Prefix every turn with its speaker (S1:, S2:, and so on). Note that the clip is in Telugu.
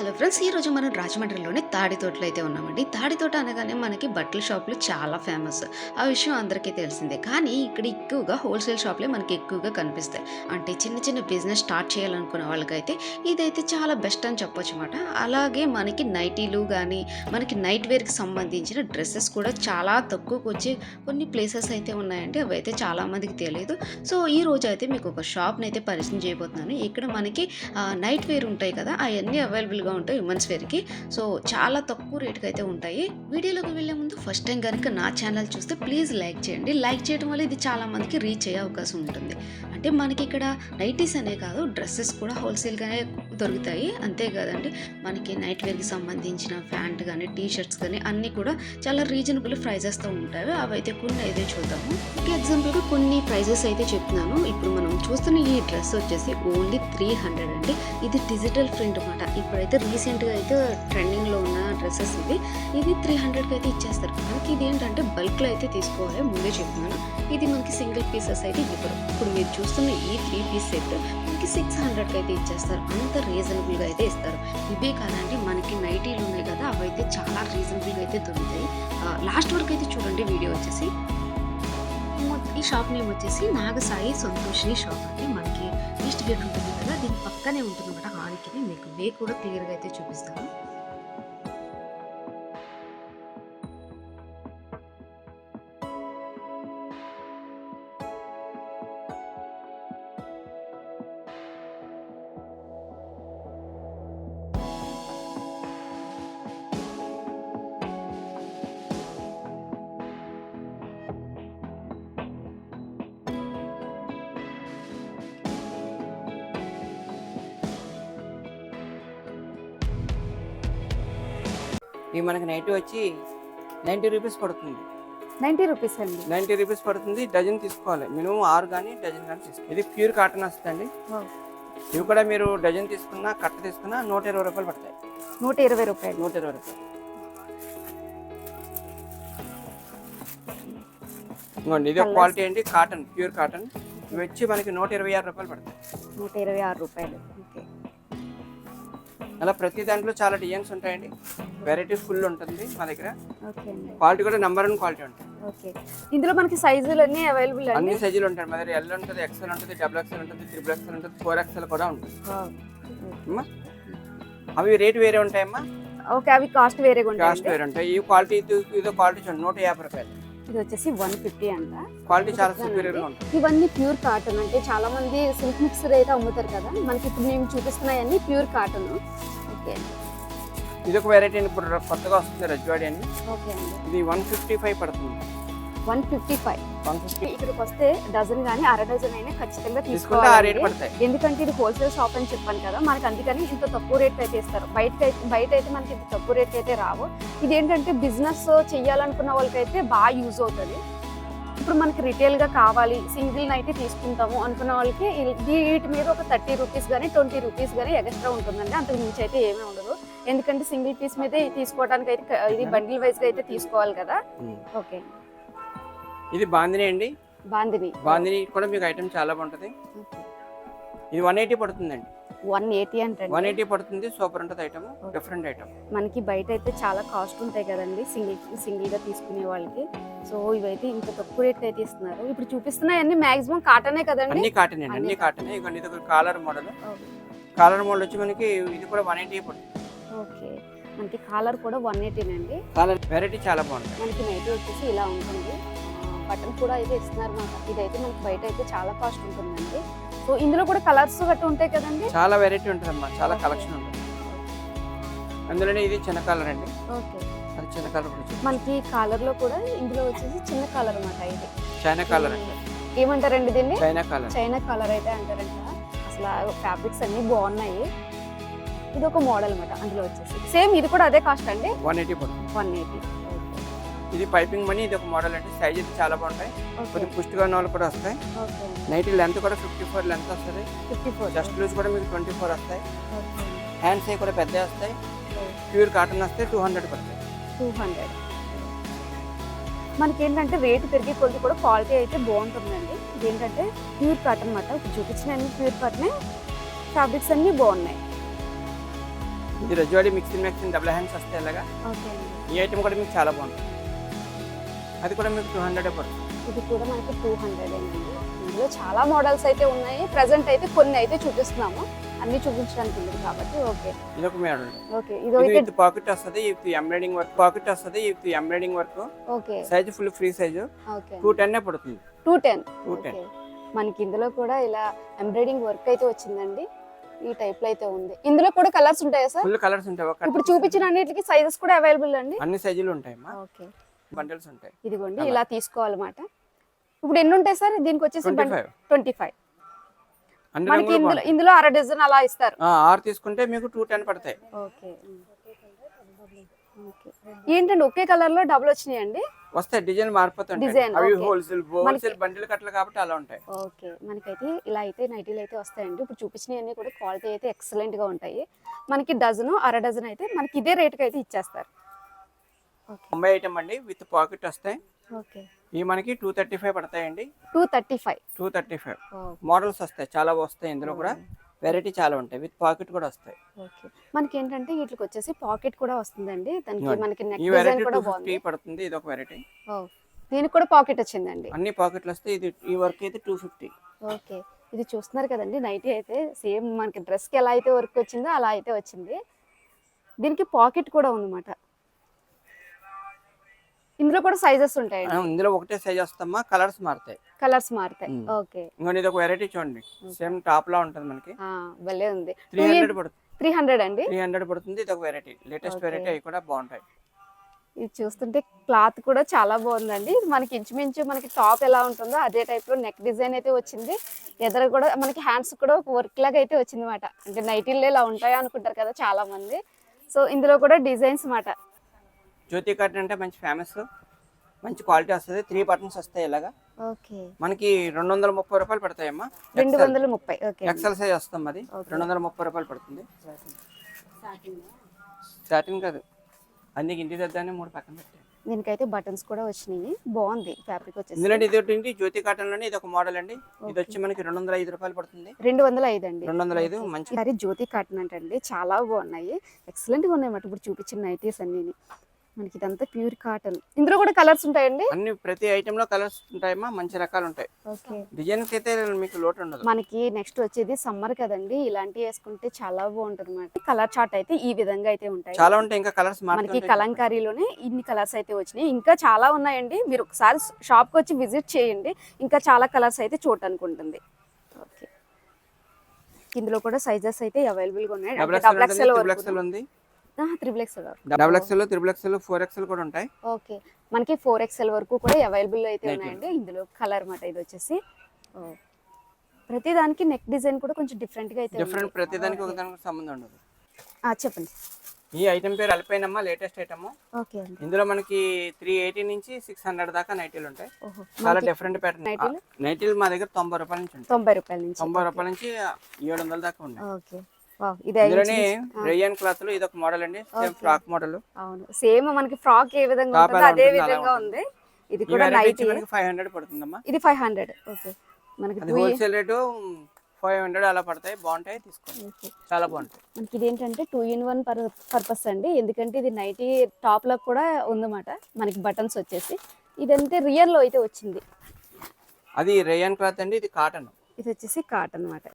S1: హలో ఫ్రెండ్స్ ఈ రోజు మనం రాజమండ్రిలోని తాడి తోటలో అయితే ఉన్నామండి. తాడి తోట అనగానే మనకి బట్టల షాపులు చాలా ఫేమస్ ఆ విషయం అందరికీ తెలిసిందే. కానీ ఇక్కడ ఎక్కువగా హోల్సేల్ షాపులే మనకి ఎక్కువగా కనిపిస్తాయి. అంటే చిన్న చిన్న బిజినెస్ స్టార్ట్ చేయాలనుకునే వాళ్ళకైతే ఇదైతే చాలా బెస్ట్ అని చెప్పొచ్చు అనమాట అలాగే మనకి నైటీలు కానీ మనకి నైట్ వేర్కి సంబంధించిన డ్రెస్సెస్ కూడా చాలా తక్కువకు వచ్చే కొన్ని ప్లేసెస్ అయితే ఉన్నాయండి. అవి అయితే చాలా మందికి తెలియదు సో ఈ రోజు అయితే మీకు ఒక షాప్ని అయితే పరిచయం చేయబోతున్నాను. ఇక్కడ మనకి నైట్ వేర్ ఉంటాయి కదా అవన్నీ అవైలబుల్గా ఉంటాయి ఉమెన్స్ వేర్కి సో చాలా తక్కువ రేటుకి అయితే ఉంటాయి. వీడియోలోకి వెళ్ళే ముందు ఫస్ట్ టైం కనుక నా ఛానల్ చూస్తే ప్లీజ్ లైక్ చేయండి. లైక్ చేయడం వల్ల ఇది చాలామందికి రీచ్ అయ్యే అవకాశం ఉంటుంది. అంటే మనకి ఇక్కడ నైటీస్ అనే కాదు డ్రెస్సెస్ కూడా హోల్సేల్గానే దొరుకుతాయి. అంతే కదండి మనకి నైట్ వేర్కి సంబంధించిన ప్యాంట్ కానీ టీ షర్ట్స్ కానీ అన్నీ కూడా చాలా రీజనబుల్ ప్రైజెస్తో ఉంటాయి. అవి అయితే కొన్ని అయితే చూద్దాము. ఒక ఎగ్జాంపుల్గా కొన్ని ప్రైజెస్ అయితే చెప్తున్నాను. ఇప్పుడు మనం చూస్తున్న ఈ డ్రెస్ వచ్చేసి ఓన్లీ త్రీ హండ్రెడ్ అండి. ఇది డిజిటల్ ప్రింట్ అనమాట ఇప్పుడైతే రీసెంట్గా అయితే ట్రెండింగ్లో ఉన్న డ్రెస్సెస్ ఇవి. ఇది త్రీ హండ్రెడ్కి అయితే ఇచ్చేస్తారు. మనకి ఇది ఏంటంటే బల్క్లో అయితే తీసుకోవాలి. ముందే చెప్తున్నాను. ఇది మనకి సింగిల్ పీసెస్ అయితే ఇవ్వరు. ఇప్పుడు మీరు చూస్తున్న ఈ త్రీ పీస్ సెట్ మనకి సిక్స్ హండ్రెడ్కి అయితే ఇచ్చేస్తారు. అంత రీజనబుల్గా అయితే ఇస్తారు. ఇవే కాదండి మనకి నైటీలు ఉన్నాయి కదా అవి అయితే చాలా రీజనబుల్గా అయితే దొరుకుతాయి. లాస్ట్ వరకు అయితే చూడండి వీడియో వచ్చేసి. ఈ షాప్ నేమ్ వచ్చేసి నాగసాయి సంతోషిని షాప్ అండి. మనకి ఈస్ట్ గేట్ ఉంటుంది దీని పక్కనే ఉంటుంది అనమాట హాల్కి మీకు వే కూడా క్లియర్గా అయితే చూపిస్తాను.
S2: ఇవి మనకి నైట్ వచ్చి నైంటీ రూపీస్ పడుతుంది.
S3: నైంటీ రూపీస్ అండి.
S2: నైంటీ రూపీస్ పడుతుంది. డజన్ తీసుకోవాలి. మినిమం ఆరు కానీ డజన్ కానీ తీసుకోవాలి ఇది ప్యూర్ కాటన్ వస్తుందండి. ఇవి కూడా మీరు డజన్ తీసుకున్నా కట్ట తీసుకున్నా నూట ఇరవై రూపాయలు పడతాయి.
S3: నూట ఇరవై రూపాయలు.
S2: నూట ఇరవై రూపాయలు. ఇదిగోండి ఇది. క్వాలిటీ అండి కాటన్ ప్యూర్ కాటన్. ఇవి వచ్చి మనకి నూట ఇరవై ఆరు రూపాయలు పడతాయి.
S3: నూట ఇరవై ఆరు రూపాయలు. ఓకే.
S2: అలా ప్రతి దాంట్లో చాలా డిజైన్స్ ఉంటాయండి. వెరైటీ ఫుల్ ఉంటుంది మా దగ్గర. క్వాలిటీ కూడా నెంబర్ వన్ క్వాలిటీ ఉంటుంది.
S3: ఇందులో మనకి సైజులు అన్నీ అవైలబుల్
S2: అన్ని సైజులు ఉంటాయి. మా దగ్గర ఎల్ ఉంటుంది ఎక్సెల్ ఉంటుంది డబుల్ ఎక్సెల్ ఉంటుంది త్రిబుల్ ఎక్సెల్ ఉంటుంది ఫోర్ ఎక్సెల్ కూడా ఉంటుంది. అమ్మా. అవి రేట్ వేరే ఉంటాయమ్మా?
S3: ఓకే అవి కాస్ట్
S2: కాస్ట్
S3: ఉంటాయి
S2: వేరే ఉంటాయి. ఈ క్వాలిటీ ఇదో క్వాలిటీ చూడండి. నూట యాభై రూపాయలు.
S3: ఇది వచ్చేసి వన్ ఫిఫ్టీ అంట.
S2: క్వాలిటీ చాలా
S3: ఇవన్నీ ప్యూర్ కాటన్ అంటే చాలా మంది సిల్క్ మిక్సర్ అయితే అమ్ముతారు కదా. మనకి ఇప్పుడు మేము చూపిస్తున్నాయన్నీ ప్యూర్ కాటన్ ఓకే
S2: ఇది ఒక వెరైటీ ఇప్పుడు కొత్తగా వస్తుంది రజ్వాడి అని
S3: ఓకే అండి.
S2: ఇది వన్ ఫిఫ్టీ ఫైవ్ పడుతుంది.
S3: One fifty five.
S2: One fifty.
S3: ఇక్కడికి వస్తే డజన్ కానీ అర డజన్ అయినా ఖచ్చితంగా తీసుకోవాలి. ఎందుకంటే ఇది హోల్సేల్ షాప్ అని చెప్పాను కదా మనకి అందుకని ఇంత తక్కువ రేట్ అయితే ఇస్తారు. అయితే బయట అయితే మనకి ఇంత తక్కువ రేట్ అయితే రావు. ఇది ఏంటంటే బిజినెస్ చేయాలనుకున్న వాళ్ళకైతే బాగా యూజ్ అవుతుంది. ఇప్పుడు మనకి రిటైల్గా కావాలి సింగిల్ నైట్ తీసుకుంటాము అనుకున్న వాళ్ళకి వీటి మీద ఒక థర్టీ రూపీస్ కానీ ట్వంటీ రూపీస్ కానీ ఎక్స్ట్రా ఉంటుందండి. అంతకు మించి అయితే ఏమీ ఉండదు. ఎందుకంటే సింగిల్ పీస్ మీదే తీసుకోవడానికి అయితే ఇది బండిల్ వైజ్గా అయితే తీసుకోవాలి కదా. ఓకే.
S2: ఇది బాందిని అండి.
S3: బాందిని.
S2: బాందిని కూడా మీకు ఐటమ్ చాలా బాగుంటుంది. ఇది వన్ ఎయిటీ పడుతుందండి.
S3: వన్ ఎయిటీ అంటే
S2: వన్ ఎయిటీ పడుతుంది సూపర్ ఉంటుంది ఐటమ్ డిఫరెంట్ ఐటమ్.
S3: మనకి బయట అయితే చాలా కాస్ట్ ఉంటాయి కదండి సింగిల్ సింగిల్గా తీసుకునే వాళ్ళకి. సో ఇవైతే ఇంత తక్కువ రేట్ అయితే ఇస్తున్నారు. ఇప్పుడు చూపిస్తున్నాయి అన్ని మాక్సిమం కాటనే కదండి.
S2: అన్ని కాటన్ అండి అన్ని కాటన్. ఇదిగోండి ఇది ఒక కాలర్ మోడల్. కాలర్ మోడల్ వచ్చి మనకి ఇది కూడా వన్ ఎయిటీ పడుతుంది.
S3: ఓకే. మనకి కాలర్ కూడా వన్ అండి.
S2: కాలర్ వెరైటీ చాలా బాగుంటుంది
S3: మనకి నైట్ వచ్చేసి ఇలా ఉంటుంది. బటన్ కూడా అయితే ఇస్తున్నారు మాకు ఇదైతే మనకి బయట అయితే చాలా కాస్ట్ ఉంటుందండి. సో ఇందులో కూడా కలర్స్ గట్రా ఉంటాయి కదండి?
S2: చాలా వెరైటీ ఉంటుందమ్మా చాలా కలెక్షన్ ఉంటుంది. అందులోనే ఇది చిన్న కలర్ అండి.
S3: ఓకే.
S2: అది చిన్న కలర్.
S3: మనకి కాలర్లో కూడా ఇందులో వచ్చేసి చిన్న కలర్ అన్నమాట ఇది.
S2: చైనా కలర్ అండి.
S3: ఏమంటారండి దీన్ని?
S2: చైనా కలర్
S3: చైనా కలర్ అయితే అంటారంట. అసలు ఫ్యాబ్రిక్స్ అన్ని బాగున్నాయి. ఇది ఒక మోడల్ అనమాట అందులో వచ్చేసి. సేమ్ ఇది కూడా అదే కాస్ట్ అండి?
S2: వన్ ఎయిటీ
S3: వన్ ఎయిటీ
S2: ఇది పైపింగ్ మనీ ఇది ఒక మోడల్ అండి. సైజ్ అయితే చాలా బాగుంటాయి. కొంచెం పుష్టిగా ఉన్న వాళ్ళు కూడా వస్తాయి. నైట్ లెంత్ కూడా ఫిఫ్టీ ఫోర్ లెంత్ వస్తుంది.
S3: ఫిఫ్టీ ఫోర్
S2: జస్ట్ లూజ్ కూడా మీకు ట్వంటీ ఫోర్ వస్తాయి హ్యాండ్స్ అవి కూడా పెద్ద వస్తాయి. ప్యూర్ కాటన్ వస్తాయి టూ హండ్రెడ్ పడతాయి.
S3: టూ హండ్రెడ్ మనకి ఏంటంటే రేట్ పెరిగే కొద్ది కూడా క్వాలిటీ అయితే బాగుంటుందండి. ఇదేంటంటే ప్యూర్ కాటన్ అనమాట చూపించిన అన్ని ప్యూర్ కాటనే ఫ్యాబ్రిక్స్ అన్నీ బాగున్నాయి.
S2: ఇది Rajwadi mixing mixing double hands వస్తాయి
S3: అండి.
S2: ఈ ఐటమ్ కూడా మీకు చాలా బాగుంటుంది. అది కూడా మీకు టూ హండ్రెడ్ పడుతుంది.
S3: ఇది కూడా మనకి టూ హండ్రెడ్ అండి ఇందులో చాలా మోడల్స్ అయితే ఉన్నాయి. ప్రజెంట్ అయితే కొన్ని అయితే చూపిస్తున్నాము. అన్ని చూపించడానికి ఉంది కాబట్టి ఓకే.
S2: ఇది ఒక మోడల్
S3: ఓకే ఇది
S2: ఇది విత్ పాకెట్ వస్తుంది విత్ ఎంబ్రాయిడింగ్ వర్క్ పాకెట్ వస్తుంది with embroidering work
S3: okay.
S2: Size full free size
S3: okay.
S2: Two ten పడుతుంది.
S3: టూ టెన్
S2: టూ టెన్
S3: మనకి ఇందులో కూడా ఇలా ఎంబ్రాయిడింగ్ వర్క్ అయితే వచ్చిందండి. ఈ టైప్లో అయితే ఉంది. ఇందులో కూడా కలర్స్ ఉంటాయా సార్?
S2: ఫుల్ కలర్స్ ఉంటాయి. ఒక
S3: ఇప్పుడు చూపించిన అన్నిటికి సైజెస్ కూడా అవైలబుల్ అండి?
S2: అన్ని సైజులు ఉంటాయమ్మా.
S3: ఓకే.
S2: బండిల్స్ ఉంటాయి.
S3: ఇదిగోండి. ఇలా తీసుకోవాలన్నమాట. ఇప్పుడు ఎన్ని ఉంటాయి సార్? దీనికి వచ్చేసి
S2: ట్వంటీ ఫైవ్.
S3: మనకి ఇందులో. ఇందులో అర డజన్ అలా ఇస్తారు.
S2: ఆ, ఆరు తీసుకుంటే మీకు టూ టెన్ పడతాయి.
S3: ఓకే. ఏంటండి ఒకే కలర్లో డబుల్ వచ్చినాయండి?
S2: వస్తాయి డిజైన్
S3: Design,
S2: అవి. హోల్సేల్ హోల్సేల్ బండిల్ కట్టలు కాబట్టి అలా ఉంటాయి.
S3: ఓకే. మనకైతే ఇలా అయితే నైటీలు అయితే వస్తాయండి. ఇప్పుడు చూపించినవన్నీ కూడా క్వాలిటీ అయితే ఎక్సలెంట్గా ఉంటాయి. మనకి డజను అర డజన్ అయితే మనకి ఇదే రేట్కి అయితే ఇచ్చేస్తారు.
S2: తొంభై ఐటమ్ అండి విత్ పాకెట్ వస్తాయి.
S3: ఓకే.
S2: ఇవి మనకి టూ థర్టీ ఫైవ్ పడతాయండి.
S3: Two thirty five.
S2: Two thirty five. Models వస్తాయి చాలా వస్తాయి ఇందులో కూడా. వెరైటీ చాలా ఉంటాయి విత్ పాకెట్ కూడా వస్తాయి.
S3: ఓకే. మనకి ఏంటంటే వీటికి వచ్చేసి పాకెట్ కూడా వస్తుందండి. దానికి. మనకి నెక్
S2: ఈ
S3: డిజైన్ కూడా బాగుంది.
S2: పడుతుంది ఇది ఒక వెరైటీ
S3: దీనికి కూడా పాకెట్ వచ్చిందండి.
S2: అన్ని పాకెట్లు వస్తాయి ఇది ఈ వర్క్ అయితే టూ ఫిఫ్టీ
S3: ఓకే. ఇది చూస్తున్నారు కదండి నైటీ అయితే సేమ్ మనకి డ్రెస్కి ఎలా అయితే వర్క్ వచ్చిందో అలా అయితే వచ్చింది. దీనికి పాకెట్ కూడా ఉందన్నమాట. ఇందులో కూడా సైజెస్ ఉంటాయండి.
S2: ఇందులో ఒకటే సైజ్ వస్తామా? కలర్స్ మారుతాయి.
S3: కలర్స్ మారుతాయి. ఓకే.
S2: ఇంకొన్ని ఇది ఒక వెరైటీ చూడండి. సేమ్ టాప్ లా ఉంటుంది మనకి.
S3: ఆ, భలే ఉంది.
S2: త్రీ హండ్రెడ్ పడుతుంది.
S3: త్రీ హండ్రెడ్ అండి?
S2: త్రీ హండ్రెడ్ పడుతుంది. ఇది ఒక వెరైటీ లేటెస్ట్. వెరైటీ అవి కూడా బాగుంటాయి.
S3: ఇది చూస్తుంటే క్లాత్ కూడా చాలా బాగుందండి. మనకి ఇంచుమించు మనకి టాప్ ఎలా ఉంటుందో అదే టైప్లో నెక్ డిజైన్ అయితే వచ్చింది. ఎదర కూడా మనకి హ్యాండ్స్ కూడా వర్క్ లాగా అయితే వచ్చింది అనమాట అంటే నైటీల్లో ఇలా ఉంటాయా అనుకుంటారు కదా చాలా మంది సో ఇందులో కూడా డిజైన్స్ మాట
S2: జ్యోతి కాటన్ అంటే మంచి ఫేమస్ మంచి క్వాలిటీ వస్తుంది. త్రీ బటన్స్ వస్తాయి ఇలాగా. మనకి రెండు వందల ముప్పై రూపాయలు పడతాయమ్మా.
S3: రెండు వందల ముప్పై.
S2: ఎక్సెల్ సైజ్ వస్తాం అది. రెండు వందల ముప్పై రూపాయలు పడుతుంది. స్టార్టింగ్ కాదు. అందుకే ఇంటి దగ్గరనే మూడు పక్కన పెట్టాను
S3: దీనికైతే బటన్స్ కూడా వచ్చినాయి. బాగుంది. ఫ్యాబ్రిక్ వచ్చేసి.
S2: ఇందులో ఇది ఒకటి జ్యోతి కాటన్లోనే ఇది ఒక మోడల్ అండి. ఇది వచ్చి మనకి రెండు వందల ఐదు రూపాయలు పడుతుంది.
S3: రెండు వందల ఐదు అండి.
S2: రెండు వందల ఐదు మంచి
S3: జ్యోతి కాటన్ అంటండి. చాలా బాగున్నాయి. ఎక్సలెంట్గా ఉన్నాయి అన్నమాట. ఇప్పుడు చూపించిన నైటీస్ అన్ని మనకి ఇదంతా ప్యూర్ కాటన్. ఇందులో కూడా కలర్స్ ఉంటాయండి?
S2: అన్ని ప్రతి ఐటమ్లో కలర్స్ ఉంటాయమ్మా మంచి రకాలు ఉంటాయి.
S3: ఓకే.
S2: డిజైన్స్ అయితే మీకు లోటు ఉండదు.
S3: మనకి నెక్స్ట్ వచ్చేది సమ్మర్ కదండి ఇలాంటివి వేసుకుంటే చాలా బాగుంటుంది అనమాట కలర్ చార్ట్ అయితే ఈ విధంగా అయితే ఉంటాయి.
S2: చాలా ఉంటాయి ఇంకా కలర్స్
S3: మనకి కలంకారీలోనే ఇన్ని కలర్స్ అయితే వచ్చినాయి. ఇంకా చాలా ఉన్నాయండి. మీరు ఒకసారి షాప్కి వచ్చి విజిట్ చేయండి. ఇంకా చాలా కలర్స్ అయితే చూడటానికి ఉంటుంది ఓకే ఇందులో కూడా సైజెస్ అయితే అవైలబుల్గా ఉన్నాయి.
S2: డబుల్ ఎక్స్ఎల్ ఉంది.
S3: Triple XL
S2: double XL triple XL four XL కూడా ఉంటాయి.
S3: ఓకే. మనకి ఫోర్ ఎక్స్ఎల్ వరకు కూడా అవైలబుల్ అయితే. ఉన్నాయండి. ఇందులో కలర్ మాట ఇది వచ్చేసి. ఓ. ప్రతి దానికి నెక్ డిజైన్ కూడా కొంచెం డిఫరెంట్గా అయితే
S2: డిఫరెంట్. ప్రతి దానికి ఒక దానికి సంబంధం ఉండదు.
S3: ఆ, చెప్పండి.
S2: ఈ ఐటమ్ పేరు అల్పైనమ్మా లేటెస్ట్ ఐటమ్
S3: ఓకే
S2: ఇందులో మనకి త్రీ ఎయిటీ నుంచి సిక్స్ హండ్రెడ్ దాకా నైటీలు ఉంటాయి.
S3: ఓహో
S2: చాలా డిఫరెంట్ ప్యాటర్న్
S3: నైటీలు?
S2: నైటీలు మా దగ్గర తొంభై రూపాయల నుంచి ఉంటాయి.
S3: తొంభై రూపాయల నుంచి.
S2: తొంభై రూపాయల నుంచి ఏడు వందల దాకా ఉన్నాయి.
S3: ఓకే
S2: ఇందులోనే రేయన్ క్లాత్లో ఇది ఒక మోడల్ అండి సేమ్. ఫ్రాక్ మోడల్
S3: అవును. సేమ్ మనకి ఫ్రాక్ ఏ విధంగా ఉంటుందో అదే విధంగా. ఉంది. ఇది కూడా నైటీ
S2: ఫైవ్ హండ్రెడ్ పడుతుందమ్మా.
S3: ఇది ఫైవ్ హండ్రెడ్ ఓకే మనకి
S2: హోల్సేల్ రేటు ఫైవ్ హండ్రెడ్ అలా పడతాయి. బాగుంటాయి తీసుకోండి. చాలా బాగుంటాయి.
S3: మనకి ఇది ఏంటంటే two in one per purpose అండి. ఎందుకంటే ఇది నైటీ టాప్లో కూడా ఉందన్నమాట. మనకి బటన్స్ వచ్చేసి. ఇదంతే రియల్లో అయితే వచ్చింది.
S2: అది రేయన్ క్లాత్ అండి ఇది కాటన్
S3: ఇది వచ్చేసి కాటన్ అన్నమాట.